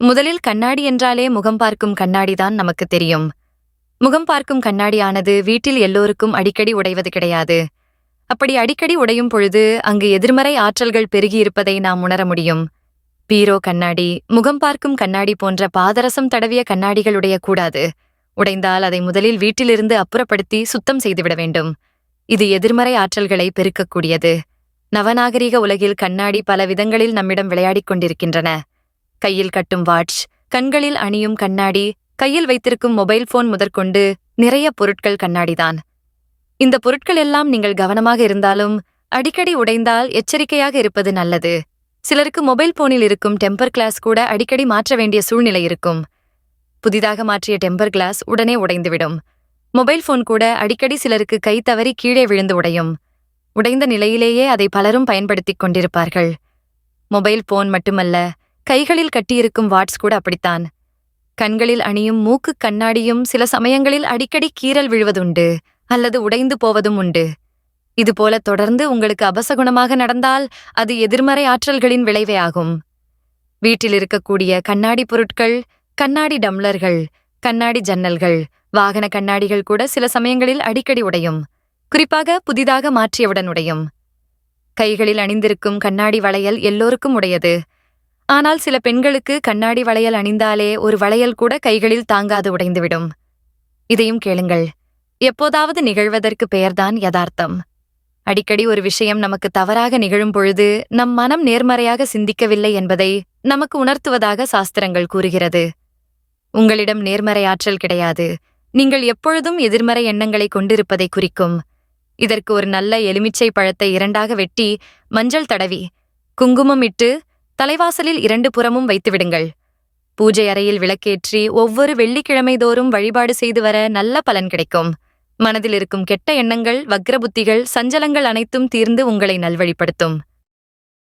முதலில் கண்ணாடி என்றாலே முகம் பார்க்கும் கண்ணாடிதான் நமக்கு தெரியும். முகம் பார்க்கும் கண்ணாடியானது வீட்டில் எல்லோருக்கும் அடிக்கடி உடைவது கிடையாது. அப்படி அடிக்கடி உடையும் பொழுது அங்கு எதிர்மறை ஆற்றல்கள் பெருகியிருப்பதை நாம் உணர முடியும். பீரோ கண்ணாடி முகம் பார்க்கும் கண்ணாடி போன்ற பாதரசம் தடவிய கண்ணாடிகள் உடையக்கூடாது உடைந்தால் அதை முதலில் வீட்டிலிருந்து அப்புறப்படுத்தி சுத்தம் செய்துவிட வேண்டும். இது எதிர்மறை ஆற்றல்களை பெருக்கக்கூடியது. நவநாகரிக உலகில் கண்ணாடி பல விதங்களில் நம்மிடம் விளையாடிக் கொண்டிருக்கின்றன. கையில் கட்டும் வாட்ச் கண்களில் அணியும் கண்ணாடி கையில் வைத்திருக்கும் மொபைல் போன் முதற்கொண்டு நிறைய பொருட்கள் கண்ணாடிதான். இந்த பொருட்கள் எல்லாம் நீங்கள் கவனமாக இருந்தாலும் அடிக்கடி உடைந்தால் எச்சரிக்கையாக இருப்பது நல்லது. சிலருக்கு மொபைல் போனில் இருக்கும் டெம்பர் கிளாஸ் கூட அடிக்கடி மாற்ற வேண்டிய சூழ்நிலை இருக்கும். புதிதாக மாற்றிய டெம்பர் கிளாஸ் உடனே உடைந்துவிடும். மொபைல் போன் கூட அடிக்கடி சிலருக்கு கை தவறி கீழே விழுந்து உடையும். உடைந்த நிலையிலேயே அதை பலரும் பயன்படுத்திக் கொண்டிருப்பார்கள். மொபைல் போன் மட்டுமல்ல கைகளில் கட்டியிருக்கும் வாட்ஸ் கூட அப்படித்தான். கண்களில் அணியும் மூக்கு கண்ணாடியும் சில சமயங்களில் அடிக்கடி கீறல் விழுவதுண்டு அல்லது உடைந்து போவதும் உண்டு. இதுபோல தொடர்ந்து உங்களுக்கு அபசகுணமாக நடந்தால் அது எதிர்மறை ஆற்றல்களின் விளைவே ஆகும். வீட்டில் இருக்கக்கூடிய கண்ணாடி பொருட்கள் கண்ணாடி டம்ளர்கள் கண்ணாடி ஜன்னல்கள் வாகன கண்ணாடிகள் கூட சில சமயங்களில் அடிக்கடி உடையும் குறிப்பாக புதிதாக மாற்றியவுடன் உடையும். கைகளில் அணிந்திருக்கும் கண்ணாடி வளையல் எல்லோருக்கும் உடையது. ஆனால் சில பெண்களுக்கு கண்ணாடி வளையல் அணிந்தாலே ஒரு வளையல் கூட கைகளில் தாங்காது உடைந்துவிடும். இதையும் கேளுங்கள். எப்போதாவது நிகழ்வதற்கு பெயர்தான் யதார்த்தம். அடிக்கடி ஒரு விஷயம் நமக்கு தவறாக நிகழும் பொழுது நம் மனம் நேர்மறையாக சிந்திக்கவில்லை என்பதை நமக்கு உணர்த்துவதாக சாஸ்திரங்கள் கூறுகிறது. உங்களிடம் நேர்மறை ஆற்றல் கிடையாது. நீங்கள் எப்பொழுதும் எதிர்மறை எண்ணங்களை கொண்டிருப்பதை குறிக்கும். இதற்கு ஒரு நல்ல எலுமிச்சை பழத்தை இரண்டாக வெட்டி மஞ்சள் தடவி குங்குமம் இட்டு தலைவாசலில் இரண்டு புறமும் வைத்துவிடுங்கள். பூஜை அறையில் விளக்கேற்றி ஒவ்வொரு வெள்ளிக்கிழமை தோறும் வழிபாடு செய்து வர நல்ல பலன் கிடைக்கும். மனதில் இருக்கும் கெட்ட எண்ணங்கள் வக்ரபுத்திகள் சஞ்சலங்கள் அனைத்தும் தீர்ந்து உங்களை நல்வழிப்படுத்தும்.